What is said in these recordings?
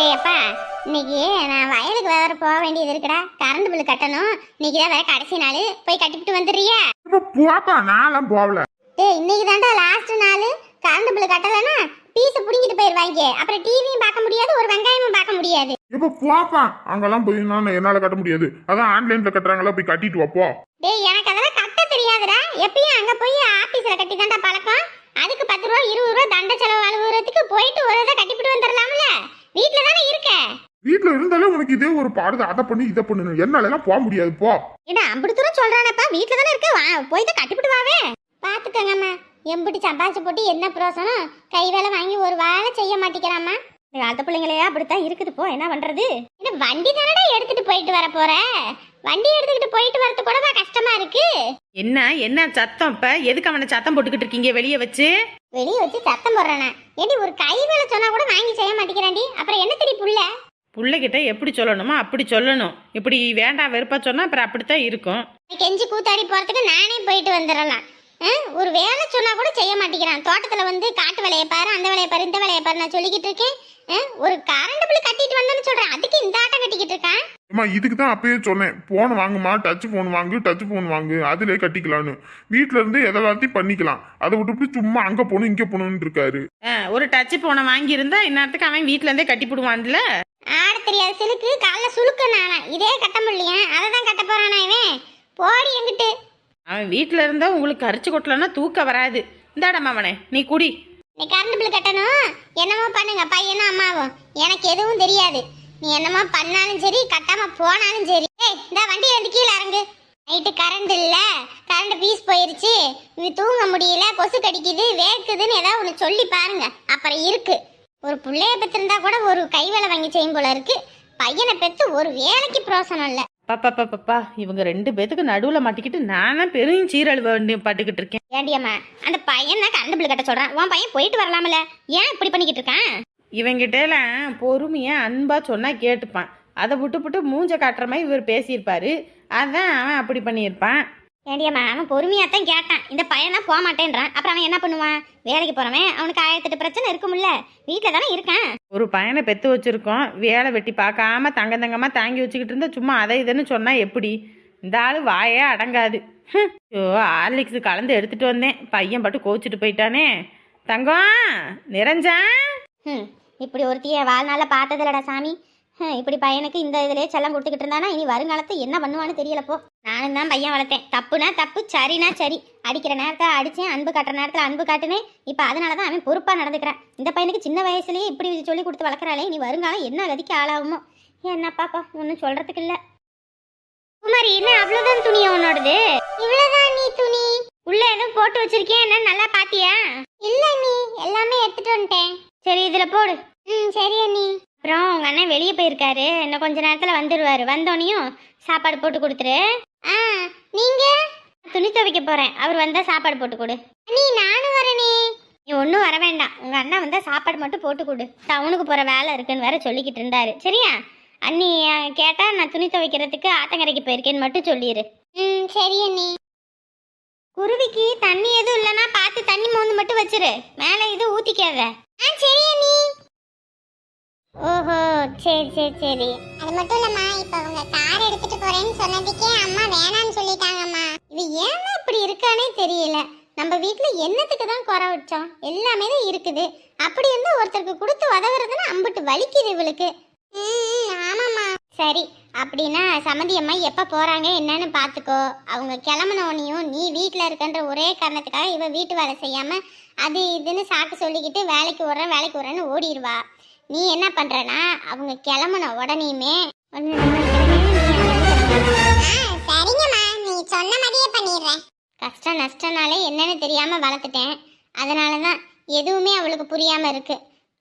டேய் அப்பா இன்னைக்கு நான் வயலுக்கு வேற போக வேண்டியது இருக்குடா. கரண்ட் பில் கட்டணும். இன்னைக்கு தான் வேற கடைசி நாள். போய் கட்டிவிட்டு வந்துடுறியா? போப்பா நான்லாம் போகல. டேய் இன்னைக்கு தான்டா லாஸ்ட் நாள். கரண்ட் பில் கட்டலைன்னா பீஸை பிடிங்கிட்டு போயிடுவாங்க அப்புறம் டிவியும் பார்க்க முடியாது ஒரு வெங்காயமும் பார்க்க முடியாது. இப்ப போப்பா அங்கெல்லாம் போய் நான் என்னால கட்ட முடியாது. அதான் ஆன்லைன்ல கட்டுறாங்களா போய் கட்டிட்டு வாப்போ டேய் எனக்கு அதெல்லாம் கட்ட தெரியாதுடா. எப்பயும் அங்க போய் ஆபீஸ்ல கட்டி தான்டா பழக்கம். அதுக்கு பத்து ரூபா இருபது ரூபா தண்ட செலவு அலுவலகத்துக்கு போயிட்டு ஒரு இதை கட்டிவிட்டு வந்துடலாம்ல வீட்டில் தானே இருக்க? வீட்டுல இருந்தாலே உனக்கு இதே ஒரு பாடுது? அதை பண்ணி இதை பண்ணு. என்னால எல்லாம் போக முடியாது போ. ஏடா அம்புட்டு தூரம் சொல்றானப்பா. வீட்ல தானே இருக்க? வா போய் தான் கட்டிவிட்டு வாவே. பாத்துக்கங்கம்மா எம்புட்டு சம்பாதிச்சு போட்டு என்ன பிரோசனம் கை வேலை வாங்கி ஒரு வேலை செய்ய மாட்டேங்கிறாம்மா. இந்த காலத்து பிள்ளைங்களே அப்படித்தான் இருக்குது போ. என்ன பண்றது? என்ன வண்டி தானடா எடுத்துட்டு போயிட்டு வர போற? வண்டி எடுத்துக்கிட்டு போயிட்டு வரது கூடவா கஷ்டமா இருக்கு? என்ன என்ன சத்தம் இப்ப? எதுக்கு அவனை சத்தம் போட்டுக்கிட்டு இருக்கீங்க வெளியே வச்சு? வெளியே வச்சு சத்தம் போடுறானே. ஏடி ஒரு கை வேலை சொன்னா கூட வாங்கி செய்ய மாட்டேங்கிறாண்டி. அப்புறம் என்ன தெரிய புள்ள? பிள்ளைகிட்ட எப்படி சொல்லணுமோ அப்படி சொல்லணும். இப்படி வேண்டாம் வெறுப்பா சொன்னா அப்புறம் அப்படித்தான் இருக்கும். கெஞ்சி கூத்தாடி போறதுக்கு நானே போயிட்டு வந்துடலாம்? ஒரு வேலை சொன்னா கூட செய்ய மாட்டேங்கிறான். தோட்டத்துல வந்து காட்டு வேலையை பாரு அந்த வேலையை பாரு இந்த வேலையை பாரு நான் சொல்லிக்கிட்டு இருக்கேன்? ஒரு கரண்ட் பில் கட்டிட்டு வந்தேன்னு சொல்றேன். அதுக்கு இந்த ஆட்டம் கட்டிக்கிட்டு இருக்கான். அம்மா இதுக்கு தான் அப்பயே சொன்னேன். போன் வாங்குமா டச் போன் வாங்கு டச் போன் வாங்கு அதிலே கட்டிக்கலான்னு வீட்ல இருந்து எதெல்லாத்தையும் பண்ணிக்கலாம். அதை விட்டுவிட்டு சும்மா அங்க போகணும் இங்க போகணும்னு இருக்காரு. ஒரு டச்சு போனை வாங்கியிருந்தா இந்நேரத்துக்கு அவன் வீட்ல இருந்தே கட்டி போடுவான்ல? ஆட தெரியாத சிலுக்கு காலைல சுழுக்க நானா இதே கட்ட முடியலையா? அதை தான் கட்ட போறானா இவன்? போடி எங்கிட்டு. அவன் வீட்ல இருந்தா உங்களுக்கு கரிச்சு கொட்டலன்னா தூக்க வராது. இந்தாடா அவனே நீ குடி. நீ கரண்ட் பில் கட்டணும். என்னமோ பண்ணுங்க பையனும் அம்மாவும். எனக்கு எதுவும் தெரியாது. நீ என்னமோ பண்ணாலும் சரி கட்டாம போனாலும் சரி. ஏய் இந்த வண்டி வந்து கீழே இறங்கு. நைட்டு கரண்ட் இல்ல கரண்ட் பீஸ் போயிருச்சு. தூங்க முடியல கொசு கடிக்குது வேக்குதுன்னு ஏதாவது ஒன்று சொல்லி பாருங்க. அப்புறம் இருக்கு. ஒரு புள்ளைய பெற்றிருந்தா கூட ஒரு கை வேலை வாங்கி செய்யும் போல இருக்கு. பையனை பெத்து ஒரு வேலைக்கு பிரோசனம் இல்ல. பாப்பா பாப்பா இவங்க ரெண்டு பேத்துக்கு நடுவுல மாட்டிக்கிட்டு நானா பெரும் சீரழிவு பாட்டுக்கிட்டு இருக்கேன். ஏண்டியம்மா அந்த பையன் தான் கரண்ட் பில் கட்ட சொல்றான். உன் பையன் போயிட்டு வரலாம்ல. ஏன் இப்படி பண்ணிக்கிட்டு இருக்கான்? இவங்கிட்டலாம் பொறுமையா அன்பா சொன்னா கேட்டுப்பான். அதை விட்டு விட்டு மூஞ்ச காட்டுற மாதிரி இவர் பேசியிருப்பாரு. அதான் அவன் அப்படி பண்ணியிருப்பான். ஏண்டியம்மா அவன் பொறுமையா தான் கேட்டான். இந்த பையன் போக மாட்டேன்றான் அப்புறம் அவன் என்ன பண்ணுவான்? வேலைக்கு போறவன் அவனுக்கு ஆயிரத்தெட்டு பிரச்சனை இருக்கும்ல வீட்டில் தானே இருக்கான்? ஒரு பையனை பெத்து வச்சிருக்கோம். வேலை வெட்டி பார்க்காம தங்க தங்கமா தாங்கி வச்சுக்கிட்டு இருந்தா சும்மா அதை இதுன்னு சொன்னா எப்படி? இந்த ஆளு வாயே அடங்காது. ஐயோ ஹார்லிக்ஸ் கலந்து எடுத்துட்டு வந்தேன். பையன் பட்டு கோச்சிட்டு போயிட்டானே. தங்கம் நிறைஞ்சா ம் இப்படி ஒருத்திய வாழ்நாள பார்த்ததில்லடா சாமி. இப்படி பையனுக்கு இந்த இதுலயே செல்லம் கொடுத்துக்கிட்டு இருந்தானா இனி வருங்காலத்தை என்ன பண்ணுவான்னு தெரியலப்போ நானும் தான் பையன் வளர்த்தேன். தப்புனா தப்பு சரினா சரி. அடிக்கிற நேரத்தில் அடிச்சேன் அன்பு காட்டுற நேரத்தில் அன்பு காட்டுனேன் இப்போ அதனால தான் அவன் பொறுப்பாக நடந்துக்கிறான். இந்த பையனுக்கு சின்ன வயசுலயே இப்படி சொல்லி கொடுத்து வளர்க்குறாளே இனி வருங்காலம் என்ன கதிக்கு ஆளாகுமோ? என்ன பாப்பா ஒன்றும் சொல்றதுக்கு இல்ல. குமாரி என்ன அவ்வளோதான் துணி உன்னோடது இவ்வளோதான் நீ துணி? உள்ள எதுவும் போட்டு வச்சிருக்கேன் என்ன? நல்லா பாத்தியா? இல்ல நீ எல்லாமே எடுத்துட்டு வந்துட்டேன். சரி இதுல போடு. ம் சரி அண்ணி. அப்புறம் உங்க அண்ணன் வெளியே போயிருக்காரு. இன்னும் கொஞ்ச நேரத்தில் வந்துடுவார் வந்தோனையும் சாப்பாடு போட்டு கொடுத்துரு. ஆ நீங்க? துணி துவைக்க போறேன். அவர் வந்தா சாப்பாடு போட்டு கொடு. அண்ணி நானும் வரேனே. நீ ஒன்றும் வர வேண்டாம். உங்க அண்ணன் வந்தா சாப்பாடு மட்டும் போட்டு கொடு. டவுனுக்கு போற வேலை இருக்குன்னு வேற சொல்லிக்கிட்டு இருந்தாரு. சரியா? அண்ணி கேட்டால் கேட்டா நான் துணி துவைக்கிறதுக்கு ஆத்தங்கரைக்கு போயிருக்கேன்னு மட்டும் சொல்லிடு ம் சரி அண்ணி. குருவிக்கு தண்ணி எதுவும் இல்லைன்னா பார்த்து தண்ணி மோந்து மட்டும் வச்சிரு. மேலே எதுவும் ஊற்றிக்காத ஆ சரி அண்ணி. ஓஹோ சரி சரி சரி. அது மட்டும் இல்லம்மா இப்ப அவங்க கார் எடுத்துட்டு போறேன்னு சொன்னதுக்கே அம்மா வேணாம்னு சொல்லிட்டாங்கம்மா. இது ஏன் இப்படி இருக்கானே தெரியல. நம்ம வீட்ல என்னத்துக்கு தான் குறை வச்சோம்? எல்லாமே தான் இருக்குது. அப்படி இருந்து ஒருத்தருக்கு கொடுத்து உதவுறதுன்னா அம்பிட்டு வலிக்குது இவளுக்கு. ஆமாம்மா. சரி அப்படின்னா சமந்தி அம்மா எப்போ போகிறாங்க என்னன்னு பார்த்துக்கோ அவங்க கிளம்புனோனையும் நீ வீட்டில் இருக்கன்ற ஒரே காரணத்துக்காக இவ வீட்டு வேலை செய்யாமல் அது இதுன்னு சாக்கு சொல்லிக்கிட்டு வேலைக்கு விட்றேன் வேலைக்கு விட்றேன்னு ஓடிடுவா. நீ என்ன பண்ணுறனா அவங்க கிளம்புன உடனேயுமே சரிங்கம்மா. நீ சொன்ன மாதிரியே பண்ணிடுறேன். கஷ்டம் நஷ்டனாலே என்னன்னு தெரியாமல் வளர்த்துட்டேன். அதனால தான் எதுவுமே அவளுக்கு புரியாமல் இருக்கு.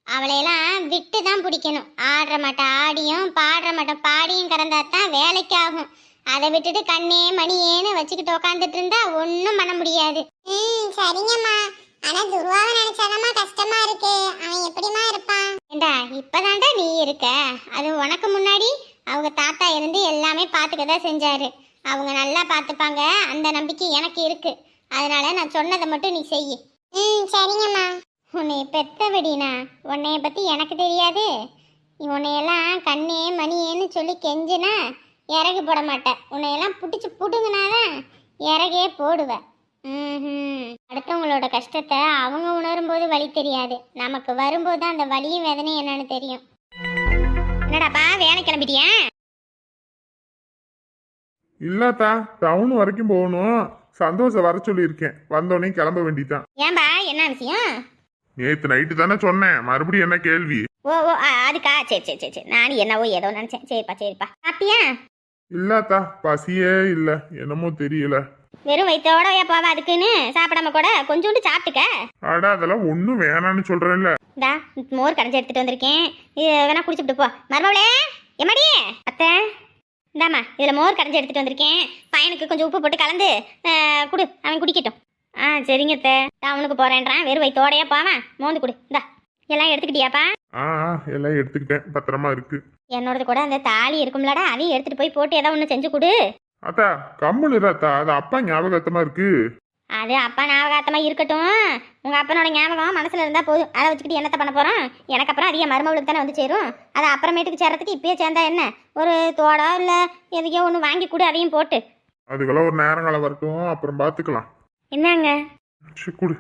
அவளையெல்லாம் விட்டு தான் பிடிக்கணும். ஆடுற மாட்டேன் ஆடியும் பாடுற மாட்டேன் பாடியும் கறந்தா தான் வேலைக்கு ஆகும் அதை விட்டுட்டு கண்ணே மணியேன்னு வச்சுக்கிட்டு உக்காந்துட்டு இருந்தா ஒன்றும் பண்ண முடியாது. ம் சரிங்கம்மா. ஆனா துருவாவை நினைச்சாதாம்மா கஷ்டமா இருக்கு? அவன் எப்படிமா இருப்பான்? ஏண்டா இப்பதான்டா நீ இருக்க? அது உனக்கு முன்னாடி அவங்க தாத்தா இருந்து எல்லாமே பார்த்துக்க தான் செஞ்சாரு. அவங்க நல்லா பார்த்துப்பாங்க அந்த நம்பிக்கை எனக்கு இருக்கு. அதனால நான் சொன்னதை மட்டும் நீ செய் ம் சரிங்கம்மா. உன்னை பெத்த வெடினா உன்னைய பத்தி எனக்கு தெரியாது. உன்னையெல்லாம் கண்ணே மணியேன்னு சொல்லி கெஞ்சினா இறகு போட மாட்டேன் உன்னையெல்லாம் பிடிச்சி புடுங்கினாதான் இறகே போடுவேன். அடுத்தவங்களோட கஷ்டத்தை அவங்க உணரும்போது வலி தெரியாது. நமக்கு வரும்போது அந்த வலியும் வேதனையும் என்னன்னு தெரியும். என்னடாப்பா வேலை கிளம்பிட்டியா? இல்லத்தா டவுன் வரைக்கும் போகணும். சந்தோஷம் வர சொல்லியிருக்கேன். வந்தோடனே கிளம்ப வேண்டியதான் ஏன்பா என்ன விஷயம்? நேத்து நைட்டு தானே சொன்னேன். மறுபடியும் என்ன கேள்வி? ஓ ஓ அதுக்கா சரி சரி சரி சரி. நான் என்னவோ ஏதோ நினைச்சேன். சரிப்பா சரிப்பா. சாப்பிட்டியா? இல்லத்தா பசியே இல்ல. என்னமோ தெரியல. வெறும் வயிற்றோடயா போவ அதுக்குன்னு? சாப்பிடாம கூட கொஞ்சோண்டு சாப்பிட்டுக்க. அட அதெல்லாம் ஒன்றும் வேணான்னு சொல்றேன்ல. இந்தா மோர் கடைஞ்சி எடுத்துட்டு வந்திருக்கேன். இது வேணா குடிச்சுட்டு போ. மருமவளே எம்மாடி? அத்தை இந்தாம்மா இதில் மோர் கடைஞ்சி எடுத்துட்டு வந்திருக்கேன். பையனுக்கு கொஞ்சம் உப்பு போட்டு கலந்து குடு. அவன் குடிக்கட்டும். ஆ சரிங்க அத்தை. டவுனுக்கு போறேன்றான். வெறும் வயிற்றோடையா போவேன் மோந்து குடு. இந்தா எல்லாம் எடுத்துக்கிட்டியாப்பா? ஆ ஆ, எல்லாம் எடுத்துக்கிட்டேன். பத்திரமா இருக்கு. என்னோடது கூட அந்த தாலி இருக்கும்லடா. அதையும் எடுத்துட்டு போய் போட்டு ஏதாவது ஒன்று செஞ்சு கொடு. அத்தா கம்மல் அது அப்பா ஞாபகத்தமா இருக்கு. அது அப்பா ஞாபகார்த்தமா இருக்கட்டும். உங்க அப்பனோட ஞாபகம் மனசுல இருந்தா போதும். அதை வச்சுக்கிட்டு என்னத்த பண்ண போறோம்? எனக்கு அப்புறம் அதிக மருமகளுக்கு தானே வந்து சேரும். அது அப்புறமேட்டுக்கு சேர்றதுக்கு இப்பயே சேர்ந்தா என்ன? ஒரு தோடோ இல்ல எதையோ ஒன்று வாங்கி கொடு அதையும் போட்டு. அதுக்கெல்லாம் ஒரு நேரம் காலம் வரட்டும். அப்புறம் பார்த்துக்கலாம் என்னங்க? சரி கொடு.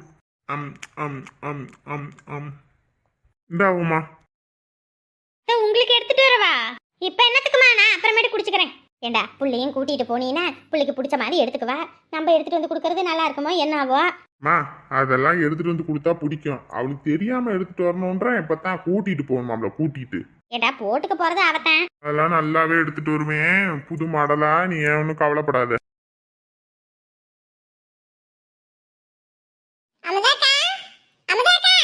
அம் அம் அம் அம் அம். இந்தாவுமா உங்களுக்கு எடுத்துட்டு வரவா? இப்ப என்னத்துக்குமா நான் அப்புறமேட்டு குடிச்சுக்கிறேன். ஏண்டா புள்ளையும் கூட்டிட்டு போனீங்கன்னா புள்ளைக்கு பிடிச்ச மாதிரி எடுத்துக்குவா? நம்ம எடுத்துட்டு வந்து கொடுக்கறது நல்லா இருக்குமோ என்னவோ? மா அதெல்லாம் எடுத்துட்டு வந்து கொடுத்தா பிடிக்கும். அவளுக்கு தெரியாம எடுத்துட்டு வரணுன்ற இப்பதான் கூட்டிட்டு போகணும் அவளை கூட்டிட்டு. ஏண்டா போட்டுக்க போறது அவத்தான் அதெல்லாம் நல்லாவே எடுத்துட்டு வருவேன் புது மாடலா நீ ஏன் ஒன்றும் கவலைப்படாத. அமுதாக்கா அமுதாக்கா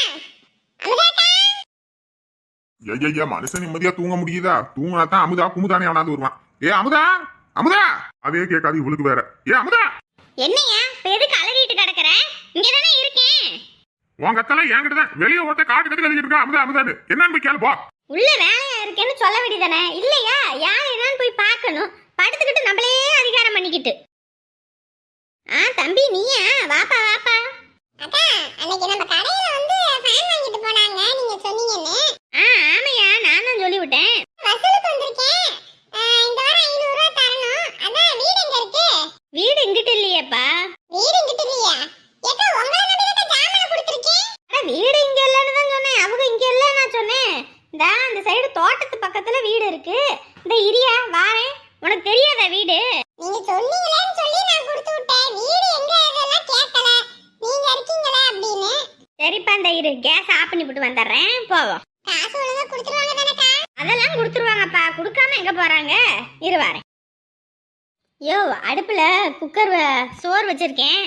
அமுதாக்கா. ஐயா மனுஷன் நிம்மதியா தூங்க முடியுதா? தூங்கினா தான் அமுதா குமுதானே அவனாவது வருவான். ஏ அமுதா? அமுதா? அதே கேட்காது இவளுக்கு வேற. ஏ அமுதா? என்னையா? இப்ப எதுக்கு அலறிட்டு கிடக்குற? இங்க தானே இருக்கேன் உன் கத்தெல்லாம் என்கிட்ட தான் வெளியே ஒருத்த காட்டு கத்து கழிக்கிட்டு இருக்கா? அமுதா அமுதான்னு. என்னன்னு போய் கேளு போ. உள்ள வேலையா இருக்கேன்னு சொல்ல வேண்டியதானே? இல்லையா? யார் என்னன்னு போய் பார்க்கணும். படுத்துக்கிட்டு நம்மளே அதிகாரம் பண்ணிக்கிட்டு. ஆ தம்பி நீயா? வாப்பா வாப்பா. அக்கா அன்னைக்கு நம்ம கடையில வந்து ஃபேன் வாங்கிட்டு போனாங்க. நீங்க சொன்னீங்கன்னு. ஆ ஆமையா. நான் தான் சொல்லி விட்டேன் வசூலுக்கு வந்திருக்கேன். ஐநூறு ரூபா தரணும். அதான் வீடு எங்க இருக்கு? வீடு இங்கிட்டு இல்லையேப்பா. வீடு இங்கிட்டு இல்லையா? ஏக்கா உங்களை நம்பி தான் ஜாமான் கொடுத்துருக்கேன். அட வீடு இங்க இல்லைன்னு தான் சொன்னேன். அவங்க இங்க இல்ல நான் சொன்னேன். இந்த அந்த சைடு தோட்டத்து பக்கத்துல வீடு இருக்கு. இந்த இரியா வாரேன். உனக்கு தெரியாதா வீடு? நீங்க சொன்னீங்களேன்னு சொல்லி நான் கொடுத்து விட்டேன். வீடு எங்க இதெல்லாம் கேட்கல. நீங்க இருக்கீங்களா அப்படின்னு. சரிப்பா இந்த இரு கேஸ் ஆஃப் பண்ணி போட்டு வந்துடுறேன். போவோம். போறாங்க இரு வரேன். யோ அடுப்புல குக்கர் சோறு வச்சிருக்கேன்.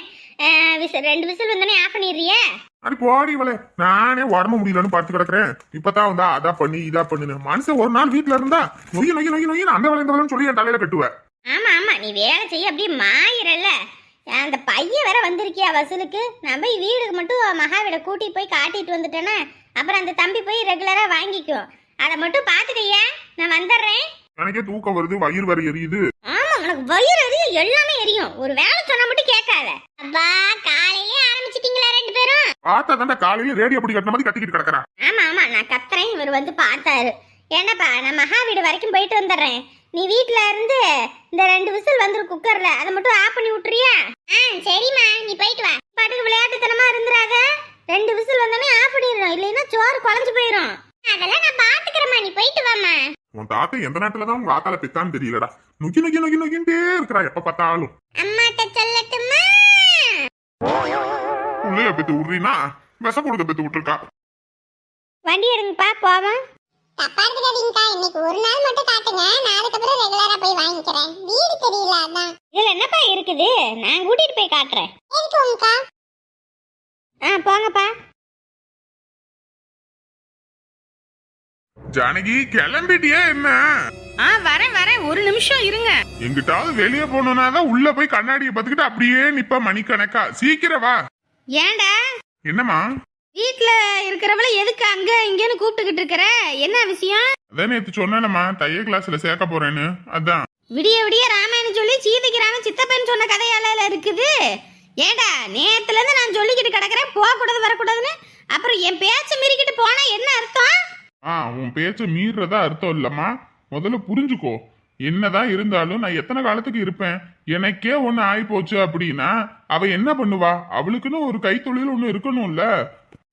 விசில் ரெண்டு விசில் வந்தோடனே ஆஃப் பண்ணிடுறியே? அடி போடி இவளே. நானே உடம்பு முடியலன்னு பார்த்து கிடக்குறேன். இப்பதான் வந்தா அதா பண்ணி இதா பண்ணுன்னு. மனுஷன் ஒரு நாள் வீட்டுல இருந்தா நொய்ய நொய்ய நொய்ய நொய்ய அந்த வேலை இந்த வேலைன்னு சொல்லி என் தலையில கட்டுவேன் ஆமா ஆமா. நீ வேலை செய்ய அப்படியே மாயிரல்ல. அந்த பையன் வேற வந்திருக்கியா வசூலுக்கு? போய் வீடுக்கு மட்டும் மகாவீட கூட்டி போய் காட்டிட்டு வந்துட்டேன்னா அப்புறம் அந்த தம்பி போய் ரெகுலரா வாங்கிக்கும் அதை மட்டும் பாத்துக்கையா நான் வந்துடுறேன். எனக்கே தூக்கம் வருது வயிறு வரை எரியுது. ஆமா உனக்கு வயிறு எரியும் எல்லாமே எரியும். ஒரு வேலை சொன்னா மட்டும் கேட்காத. அப்பா காலையிலே ஆரம்பிச்சிட்டீங்களா ரெண்டு பேரும்? பார்த்தா தாண்டா காலையில ரேடியோ பிடி கட்டின மாதிரி கத்திக்கிட்டு கிடக்குறா. ஆமா ஆமா நான் கத்துறேன் இவர் வந்து பார்த்தாரு. என்னப்பா நான் மகா வீடு வரைக்கும் போயிட்டு வந்துடுறேன். நீ வீட்ல இருந்து இந்த ரெண்டு விசில் வந்துரும் குக்கர்ல. அதை மட்டும் ஆஃப் பண்ணி விட்டுறியா? ஆ சரிம்மா நீ போயிட்டு வா. பாட்டுக்கு விளையாட்டுத்தனமா இருந்துராத ரெண்டு விசில் வந்தோடனே ஆஃப் பண்ணிடணும். இல்லைன்னா சோறு குழஞ்சு போயிடும் அதெல்லாம் நான் பாத்துக்கிறேம்மா நீ போயிட்டு வாம்மா. உன் தாத்தா எந்த நேரத்துல தான் உங்க ஆத்தால பெத்தான்னு தெரியலடா. நுக்கி நுக்கி நுக்கி நுக்கின்ட்டே இருக்கிறா. எப்ப பார்த்தாலும். உள்ளே பெத்து விடுறீனா விஷ கொடுக்க பெத்து விட்டுருக்கா. வண்டி எடுங்கப்பா போவோம். தப்பா எடுத்துக்காதீங்கக்கா. இன்னைக்கு ஒரு நாள் மட்டும் காட்டுங்க. நான் அதுக்கப்புறம் ரெகுலரா போய் வாங்கிக்கிறேன். வீடு தெரியல அதான். இதுல என்னப்பா இருக்குது? நான் கூட்டிட்டு போய் காட்டுறேன். எதுக்குங்கக்கா ஆ போங்கப்பா. ஜானகி கிளம்பிட்டியே என்ன? ஆ வரேன் வரேன். ஒரு நிமிஷம் இருங்க. எங்கிட்டாவது வெளியே போகணும்னா தான் உள்ள போய் கண்ணாடியை பார்த்துக்கிட்டு அப்படியே நிப்ப மணிக்கணக்கா. சீக்கிரம் வா. ஏன்டா என்னம்மா? வீட்ல இருக்கிறவள எதுக்கு அங்க இங்கன்னு கூப்பிட்டுக்கிட்டு இருக்கிற? என்ன விஷயம்? அதான் நேத்து சொன்னேனம்மா தைய கிளாஸ்ல சேர்க்க போறேன்னு. அதான். விடிய விடிய ராமாயணம் சொல்லி சீதைக்கு ராமன் சித்தப்பன் சொன்ன கதையால இருக்குது. ஏண்டா நேத்துல இருந்து நான் சொல்லிக்கிட்டு கிடக்குறேன் போக கூடாது வரக்கூடாதுன்னு. அப்புறம் என் பேச்ச மீறிக்கிட்டு போனா என்ன அர்த்தம்? ஆ உன் பேச்ச மீறதா அர்த்தம் இல்லம்மா. முதல்ல புரிஞ்சுக்கோ. என்னதான் இருந்தாலும் நான் எத்தனை காலத்துக்கு இருப்பேன்? எனக்கே ஒண்ணு ஆகி போச்சு அப்படின்னா அவ என்ன பண்ணுவா? அவளுக்குன்னு ஒரு கைத்தொழில் ஒண்ணு இருக்கணும்ல.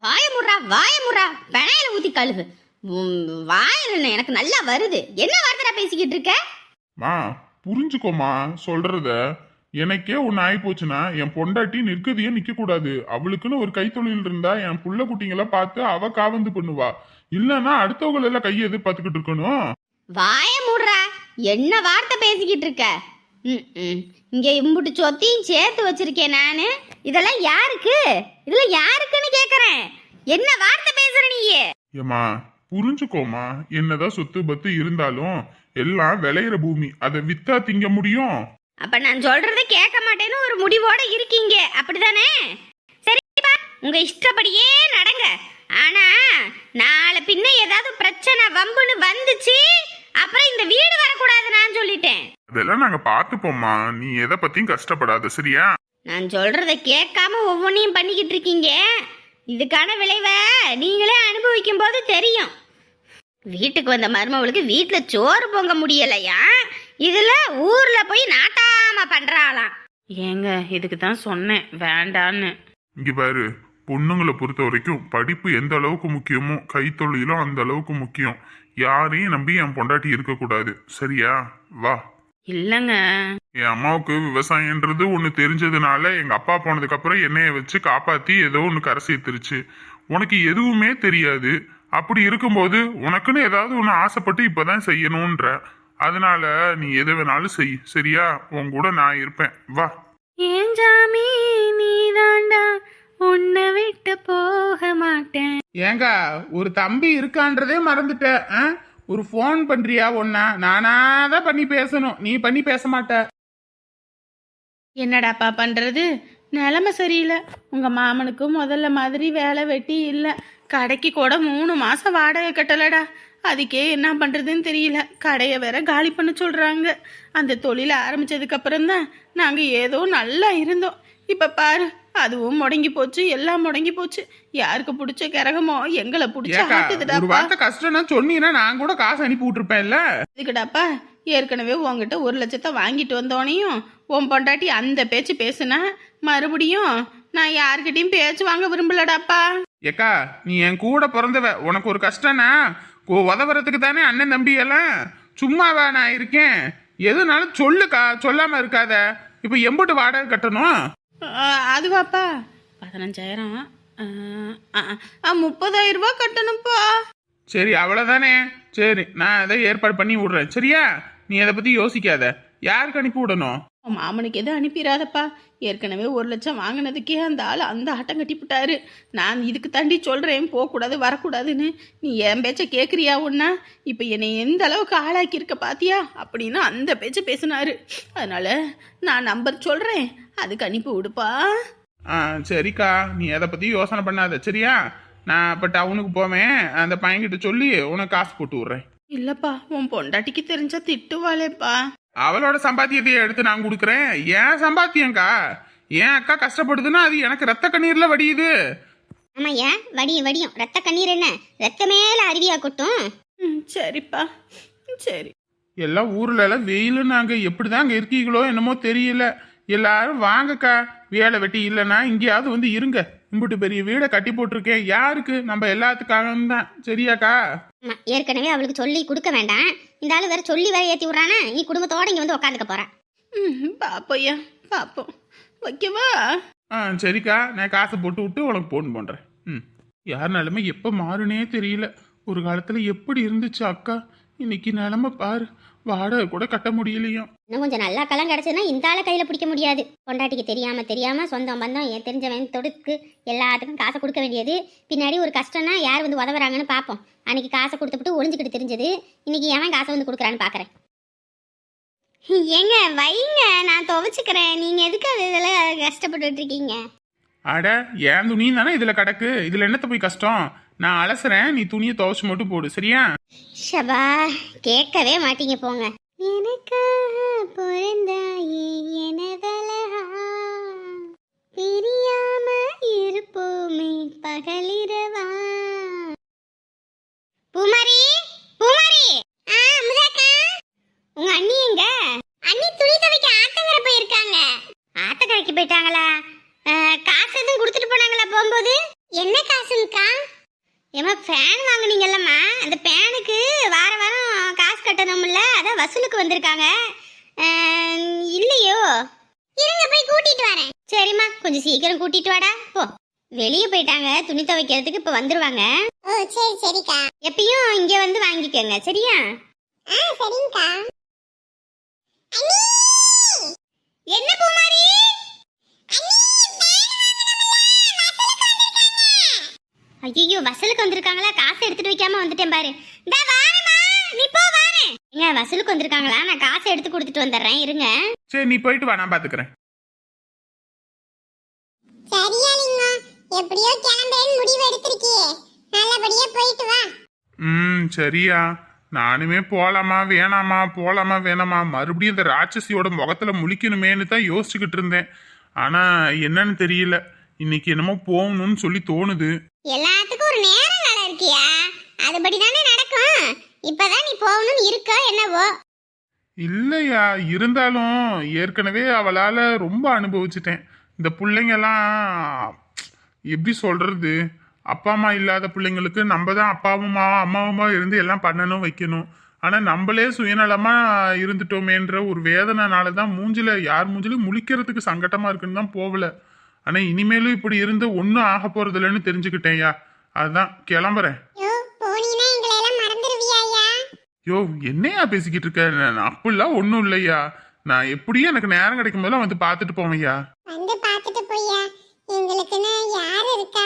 வாயமுறா வாயமுறா பெணையில ஊத்தி கழுகு வாயில் எனக்கு நல்லா வருது. என்ன வார்த்தை பேசிக்கிட்டு இருக்க? மா புரிஞ்சுக்கோமா சொல்றத. எனக்கே ஒன்று ஆகி போச்சுன்னா என் பொண்டாட்டி நிற்கதியே நிக்க கூடாது அவளுக்குன்னு ஒரு கைத்தொழில் இருந்தா என் புள்ள குட்டிங்களை பார்த்து அவ காவந்து பண்ணுவா. இல்லைன்னா அடுத்தவங்க எல்லாம் கையை எதிர்பார்த்துக்கிட்டு இருக்கணும். வாய மூடுறா. என்ன வார்த்தை பேசிக்கிட்டு இருக்க? ம், ம். இங்க இம்புட்டு சொத்தையும் சேர்த்து வச்சிருக்கேன் நானு. இதெல்லாம் யாருக்கு? இதெல்லாம் யாருக்குன்னு கேக்குறேன். என்ன வார்த்தை பேசுற நீ ஏம்மா புரிஞ்சுக்கோமா என்னதான் சொத்து பத்து இருந்தாலும் எல்லாம் விளையிற பூமி. அதை வித்தா திங்க முடியும்? அப்ப நான் சொல்றத கேட்க மாட்டேன்னு ஒரு முடிவோட இருக்கீங்க. அப்படிதானே? சரிப்பா உங்க இஷ்டப்படியே நடங்க. ஆனா நாளை பின்ன ஏதாவது பிரச்சனை வம்புன்னு வந்துச்சு அப்புறம் இந்த வீடு வரக்கூடாது நான் சொல்லிட்டேன். அதெல்லாம் நாங்க பார்த்துப்போம்மா. நீ எதை பத்தியும் கஷ்டப்படாத சரியா? நான் சொல்றத கேட்காம ஒவ்வொன்றையும் பண்ணிக்கிட்டு இருக்கீங்க. இதுக்கான விளைவை நீங்களே அனுபவிக்கும் போது தெரியும். வீட்டுக்கு வந்த மருமவளுக்கு வீட்டில் சோறு பொங்க முடியலையா? இதுல ஊர்ல போய் நாட்டாம பண்றாளாம். ஏங்க இதுக்கு தான் சொன்னேன் வேண்டான்னு. இங்க பாரு பொண்ணுங்களை பொறுத்த வரைக்கும் படிப்பு எந்த அளவுக்கு முக்கியமோ கைத்தொழிலும் அந்த அளவுக்கு முக்கியம். யாரையும் நம்பி என் பொண்டாட்டி இருக்கக்கூடாது. சரியா? வா. இல்லைங்க. என் அம்மாவுக்கு விவசாயன்றது ஒன்று தெரிஞ்சதுனால எங்க அப்பா போனதுக்கு அப்புறம் என்னைய வச்சு காப்பாத்தி ஏதோ ஒன்று கரை சேர்த்துருச்சு. உனக்கு எதுவுமே தெரியாது. அப்படி இருக்கும்போது உனக்குன்னு ஏதாவது ஒன்று ஆசைப்பட்டு இப்பதான் செய்யணுன்ற அதனால நீ எது வேணாலும் செய். சரியா? உன் கூட நான் இருப்பேன். வா. ஏன் ஜாமி நீதாண்டா உன்னை விட்டு போக மாட்டேன். ஏங்க ஒரு தம்பி இருக்கான்றதே மறந்துட்ட. ஆ? ஒரு ஃபோன் பண்றியா ஒன்னா நானா தான் பண்ணி பேசணும். நீ பண்ணி பேச மாட்ட. என்னடாப்பா பண்றது? நிலமை சரியில்லை. உங்க மாமனுக்கு முதல்ல மாதிரி வேலை வெட்டி இல்லை. கடைக்கு கூட மூணு மாசம் வாடகை கட்டலடா. அதுக்கே என்ன பண்றதுன்னு தெரியல. கடையை வேற காலி பண்ண சொல்றாங்க. அந்த தொழிலை ஆரம்பிச்சதுக்கு அப்புறம் தான் நாங்க ஏதோ நல்லா இருந்தோம். இப்ப பாரு அதுவும் முடங்கி போச்சு எல்லாம் முடங்கி போச்சு. யாருக்கு பிடிச்ச கிரகமோ எங்களை பிடிச்ச வார்த்தை கஷ்டம்னா சொன்னீங்கன்னா நான் கூட காசு அனுப்பி விட்டுருப்பேன்ல. இதுக்குடாப்பா ஏற்கனவே உங்ககிட்ட ஒரு லட்சத்தை வாங்கிட்டு வந்தோனையும் உன் பொண்டாட்டி அந்த பேச்சு பேசுனா மறுபடியும் நான் யார்கிட்டயும் பேச்சு வாங்க விரும்பலடாப்பா. ஏக்கா நீ என் கூட பிறந்தவ உனக்கு ஒரு கஷ்டம்னா உதவுறதுக்கு தானே அண்ணன் தம்பி எல்லாம்? சும்மாவா நான் இருக்கேன்? எதுனாலும் சொல்லுக்கா சொல்லாம இருக்காத. இப்போ எம்புட்டு வாடகை கட்டணும்? அதுவாப்பா. பதினஞ்சாயிரம். முப்பதாயிரம் ரூபாய் கட்டணும்ப்பா. சரி அவ்வளோதானே சரி நான் அதை ஏற்பாடு பண்ணி விடுறேன். சரியா? நீ அதை பத்தி யோசிக்காத. யாருக்கு அனுப்பி விடணும்? மாமனுக்கு எதுவும் அனுப்பிடாதப்பா. ஏற்கனவே ஒரு லட்சம் வாங்கினதுக்கே அந்த ஆள் அந்த ஆட்டம் கட்டிவிட்டாரு நான் இதுக்கு தாண்டி சொல்கிறேன் போகக்கூடாது வரக்கூடாதுன்னு. நீ என் பேச்சை கேட்குறியா ஒன்னா இப்போ என்னை எந்த அளவுக்கு ஆளாக்கியிருக்க பாத்தியா? அப்படின்னு அந்த பேச்சை பேசினாரு. அதனால நான் நம்பர் சொல்கிறேன் அதுக்கு அனுப்பி விடுப்பா. ஆ சரிக்கா. நீ அதை பத்தி யோசனை பண்ணாத சரியா? நான் இப்போ டவுனுக்கு போவேன். அந்த பையன்கிட்ட சொல்லி உனக்கு காசு போட்டு விட்றேன். இல்லைப்பா உன் பொண்டாட்டிக்கு தெரிஞ்சா திட்டுவாளேப்பா. அவளோட சம்பாத்தியத்தையே எடுத்து நான் கொடுக்குறேன். ஏன் சம்பாத்தியம்க்கா? ஏன் அக்கா கஷ்டப்படுதுன்னா அது எனக்கு ரத்த கண்ணீர்ல வடியுது. ஆமா ஏன்? வடியும் வடியும். ரத்த கண்ணீர் என்ன? ரத்த மேல அருவியா கொட்டும். ம் சரிப்பா. சரி. எல்லாம் ஊர்ல எல்லாம் வெயிலு நாங்க எப்படிதான் அங்க இருக்கீங்களோ என்னமோ தெரியல. எல்லாரும் வாங்கக்கா. வேலை வெட்டி இல்லைன்னா இங்கேயாவது வந்து இருங்க. இம்புட்டு பெரிய வீடை கட்டி போட்டிருக்கேன். யாருக்கு? நம்ம எல்லாத்துக்காகவும் தான். சரியாக்கா? ஏற்கனவே அவளுக்கு சொல்லி கொடுக்க வேண்டாம். இந்த ஆளு வேற சொல்லி வேற ஏத்தி விடுறானே? நீ குடும்பத்தோட இங்க வந்து உட்காந்துக்க போற. ம் பாப்போய்யா பாப்போம். வைக்கவா? ஆ சரிக்கா. நான் காசை போட்டு விட்டு உனக்கு ஃபோன் பண்ணுறேன் ம். யார் நிலமை எப்போ மாறுனே தெரியல. ஒரு காலத்தில் எப்படி இருந்துச்சு அக்கா? இன்னைக்கு நிலமை பாரு. வாடகை கூட கட்ட முடியலையும். இன்னும் கொஞ்சம் நல்லா கலம் கிடச்சதுன்னா இந்த ஆளை கையில் பிடிக்க முடியாது. பொண்டாட்டிக்கு தெரியாம தெரியாம சொந்தம் பந்தம் என் தெரிஞ்சவன் தொடுக்கு எல்லாத்துக்கும் காசை கொடுக்க வேண்டியது. பின்னாடி ஒரு கஷ்டம்னா யார் வந்து உதவுறாங்கன்னு பார்ப்போம். அன்னைக்கு காசை கொடுத்துட்டு ஒளிஞ்சுக்கிட்டு தெரிஞ்சது. இன்னைக்கு எவன் காசை வந்து கொடுக்குறான்னு பார்க்குறேன். ஏங்க வைங்க நான் துவைச்சுக்கிறேன். நீங்க எதுக்கு அது இதில் கஷ்டப்பட்டுட்டு இருக்கீங்க? அட ஏன் துணி தானே இதில் கிடக்கு. இதில் என்னத்த போய் கஷ்டம்? நான் அலசுறேன் நீ துணியை துவைச்சு மட்டும் போடு சரியா? ஷபா கேட்கவே மாட்டீங்க போங்க. எனக்காக பிறந்தாயே எனதலகா. பிரியாம இருப்போமே பகலிரவா. பூமாரி பூமாரி. ஆ அமுதாக்கா. உங்க அண்ணி எங்க? அண்ணி துணி துவைக்க ஆத்தங்கரை போயிருக்காங்க. ஆத்தக்கரைக்கு போயிட்டாங்களா? காசு எதுவும் கொடுத்துட்டு போனா போகும்போது என்ன காசுங்கக்கா ஏமா ஃபேன் வாங்குனீங்கல்லம்மா. அந்த ஃபேனுக்கு வார வாரம் காசு கட்டணும்ல அதான் வசூலுக்கு வந்திருக்காங்க. இல்லையோ? இருங்க போய் கூட்டிட்டு வரேன். சரிம்மா கொஞ்சம் சீக்கிரம் கூட்டிட்டு வாடா. போ. வெளியே போயிட்டாங்க துணி துவைக்கிறதுக்கு இப்போ வந்துருவாங்க. ஓ சரி சரிக்கா. எப்பயும் இங்க வந்து வாங்கிக்கோங்க சரியா? ஆ சரிங்கக்கா. என்ன பூமாரி? ஐயோ வசூலுக்கு வந்திருக்காங்களா? காசு எடுத்துட்டு வைக்காம வந்துட்டேன் பாரு. இந்தா வாரேம்மா நீ போ வாரேன் ஏங்க வசூலுக்கு வந்திருக்காங்களா? நான் காசை எடுத்து கொடுத்துட்டு வந்துடுறேன் இருங்க. சரி நீ போயிட்டு வா நான் பாத்துக்கிறேன். சரியா லிங்கம். எப்படியோ கிளம்பேன்னு முடிவு எடுத்திருக்கியே. நல்லபடியா போயிட்டு வா. ம் சரியா. நானுமே போலாமா வேணாமா? போலாமா வேணாமா? மறுபடியும் இந்த ராட்சசியோட முகத்துல முழிக்கணுமேன்னு தான் யோசிச்சுக்கிட்டு இருந்தேன். ஆனா என்னன்னு தெரியல. இன்னைக்கு என்னமோ போகணும்னு சொல்லி தோணுது. எல்லாத்துக்கும் ஒரு நேரம் வேலை இருக்கியா? அதுபடி தானே நடக்கும். இப்பதான் நீ போகணும்னு இருக்க என்னவோ? இல்லையா இருந்தாலும் ஏற்கனவே அவளால் ரொம்ப அனுபவிச்சிட்டேன். இந்த பிள்ளைங்கெல்லாம் எப்படி சொல்கிறது அப்பா அம்மா இல்லாத பிள்ளைங்களுக்கு நம்ம தான் அப்பாவுமா அம்மாவுமா இருந்து எல்லாம் பண்ணணும் வைக்கணும். ஆனால் நம்மளே சுயநலமாக இருந்துட்டோமேன்ற ஒரு வேதனைனால தான் மூஞ்சில யார் மூஞ்சிலும் முழிக்கிறதுக்கு சங்கட்டமாக இருக்குன்னு தான் போகலை. ஆனா இனிமேலும் இப்படி இருந்து ஒன்றும் ஆக போறது இல்லைன்னு தெரிஞ்சுக்கிட்டேன்யா. அதுதான் கிளம்புறேன். யோ என்னையா பேசிக்கிட்டு இருக்க? நான் அப்படிலாம் ஒன்றும் இல்லையா? நான் எப்படியும் எனக்கு நேரம் கிடைக்கும் போதெல்லாம் வந்து பார்த்துட்டு போவையா வந்து பார்த்துட்டு போய்யா. எங்களுக்குன்னு யார் இருக்கா?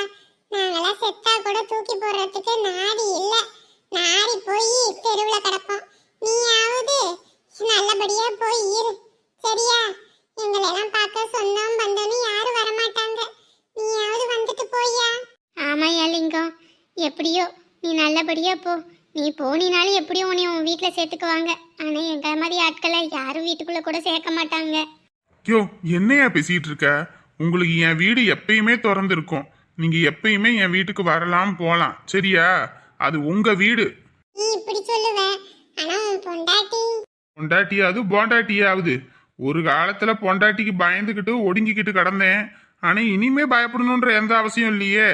நாங்களாம் செத்தா கூட தூக்கி போடுறதுக்கு நாடி இல்ல. நாடி போய் தெருவுல கிடப்போம். நீயாவது நல்லபடியா போய் இரு. சரியா? எங்களை எல்லாம் பார்க்க சொந்தம் பந்தம்னு யாரும் வரமாட்டாங்க. நீயாவது வந்துட்டு போய்யா? ஆமாயா லிங்கம். எப்படியோ நீ நல்லபடியா போ. நீ போனினாலும் எப்படியும் உன்னை உன் வீட்டில் சேர்த்துக்குவாங்க. ஆனால் எங்க மாதிரி ஆட்களை யாரும் வீட்டுக்குள்ள கூட சேர்க்க மாட்டாங்க. யோ என்னையா பேசிக்கிட்டு இருக்க? உங்களுக்கு என் வீடு எப்பயுமே திறந்து இருக்கும் நீங்க எப்பயுமே என் வீட்டுக்கு வரலாம் போலாம். சரியா? அது உங்க வீடு. நீ இப்படி சொல்லுவ. ஆனா உன் பொண்டாட்டி? பொண்டாட்டியாவது போண்டாட்டியாவது. ஒரு காலத்துல பொண்டாட்டிக்கு பயந்துக்கிட்டு ஒடுங்கிக்கிட்டு கிடந்தேன். ஆனா இனிமே பயப்படணுன்ற எந்த அவசியம் இல்லையே.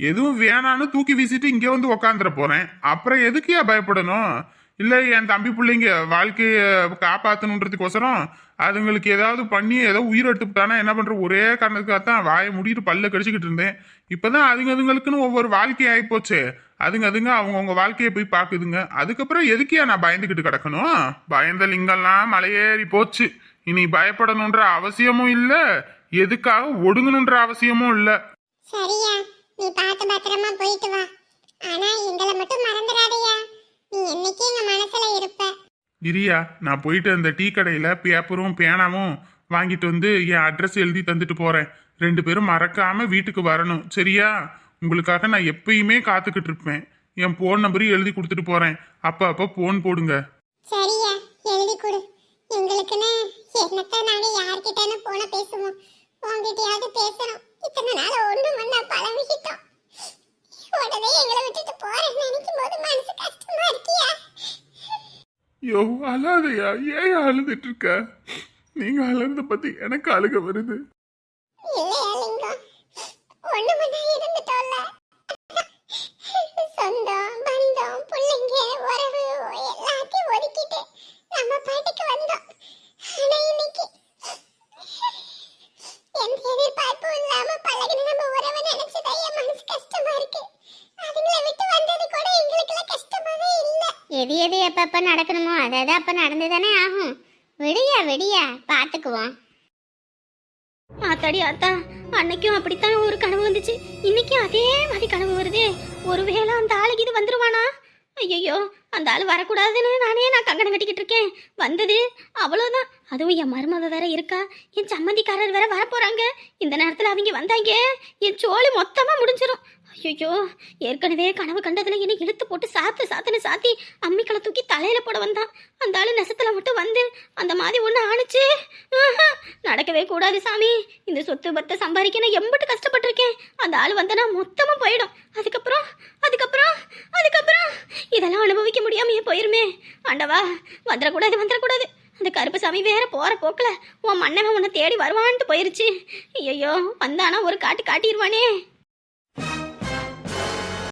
எதுவும் வேணான்னு தூக்கி வீசிட்டு இங்கே வந்து உக்காந்துட போறேன். அப்புறம் எதுக்குயா பயப்படணும்? இல்லை என் தம்பி பிள்ளைங்க வாழ்க்கைய காப்பாத்தணுன்றதுக்கோசரம் அதுங்களுக்கு ஏதாவது பண்ணி ஏதோ உயிர் எடுத்துட்டானா என்ன பண்ற ஒரே காரணத்துக்காக தான் வாயை முடிட்டு பல்ல கடிச்சிக்கிட்டு இருந்தேன். இப்பதான் அதுங்க அதுங்களுக்குன்னு ஒவ்வொரு வாழ்க்கை ஆகிப்போச்சு அதுங்க அதுங்க அவங்கவுங்க வாழ்க்கையை போய் பாக்குதுங்க அதுக்கப்புறம் எதுக்கியா நான் பயந்துக்கிட்டு கிடக்கணும்? பயந்த லிங்கம்லாம் மலையேறி போச்சு இனி பயப்படணுன்ற அவசியமும் இல்ல. எதுக்காக ஒடுங்கணுன்ற அவசியமும் இல்ல. சரியா. நீ பார்த்து பத்திரமா போயிட்டு வா. ஆனா எங்களை மட்டும் மறந்துடாதயா நீ என்னைக்கும் எங்க மனசுல இருப்ப? இரியா நான் போயிட்டு அந்த டீ கடையில பேப்பரும் பேனாவும் வாங்கிட்டு வந்து என் அட்ரஸ் எழுதி தந்துட்டு போறேன். ரெண்டு பேரும் மறக்காம வீட்டுக்கு வரணும். சரியா? உங்களுக்காக நான் எப்பயுமே காத்துக்கிட்டு இருப்பேன். என் போன் நம்பரையும் எழுதி கொடுத்துட்டு போறேன். அப்ப அப்ப போன் போடுங்க. சரியா. எழுதி கொடு. எங்களுக்குன்னு? என்னத்த நாங்க யார்கிட்டன்னு போன பேசுவோம். உங்ககிட்டயாவது பேசணும். இத்தனை நாள் ஒண்ணு மண்ணா பழகிட்டோம். உடனே எங்களை விட்டுட்டு போறேன்னு நினைக்கும் போது மனசு கஷ்டமா இருக்கியா? யோ அழாதையா. ஏன் அழுதுட்டு இருக்க? நீங்க அழுறத பத்தி எனக்கு அழுக வருது. இல்லையா லிங்கம்? ஒண்ணு மண்ணா இருந்துட்டோம்ல எது நடக்கணுமோ அது அது அப்ப நடந்து தானே ஆகும். விடியா விடியா பார்த்துக்குவோம் ஆத்தாடி ஆத்தா அன்னைக்கும் அப்படித்தான் ஒரு கனவு வந்துச்சு. இன்னைக்கும் அதே மாதிரி கனவு வருதே. ஒருவேளை அந்த ஆளுக்கு இது வந்துருவானா? ஐயோ அந்த ஆள் வரக்கூடாதுன்னு நானே நான் கங்கணம் கட்டிக்கிட்டு இருக்கேன். வந்தது அவ்வளோதான் அதுவும் என் மருமவ வேற இருக்கா? என் சம்மந்திக்காரர் வேற வரப்போறாங்க. இந்த நேரத்தில் அவங்க வந்தாங்க. என் சோழி மொத்தமாக முடிஞ்சிடும் ஐயோ ஏற்கனவே கனவு கண்டதுல என்னை இழுத்து போட்டு சாத்து சாத்துன்னு சாத்தி அம்மிக்களை தூக்கி தலையில போட வந்தான். அந்த ஆளு நெசத்துல மட்டும் வந்து அந்த மாதிரி ஒன்று ஆணுச்சு. ஆஹா, நடக்கவே கூடாது சாமி. இந்த சொத்து பத்தை சம்பாதிக்க நான் எம்பிட்டு கஷ்டப்பட்டிருக்கேன். அந்த ஆள் வந்தனா மொத்தமா போயிடும். அதுக்கப்புறம் அதுக்கப்புறம் அதுக்கப்புறம் இதெல்லாம் அனுபவிக்க முடியாமையே போயிருமே. ஆண்டவா வந்துடக்கூடாது வந்துடக்கூடாது. அந்த கருப்பு சாமி வேற போற போக்கில் உன் மன்னவன் உன்னை தேடி வருவான்ட்டு போயிருச்சு. ஐயோ வந்தானா ஒரு காட்டு காட்டிடுவானே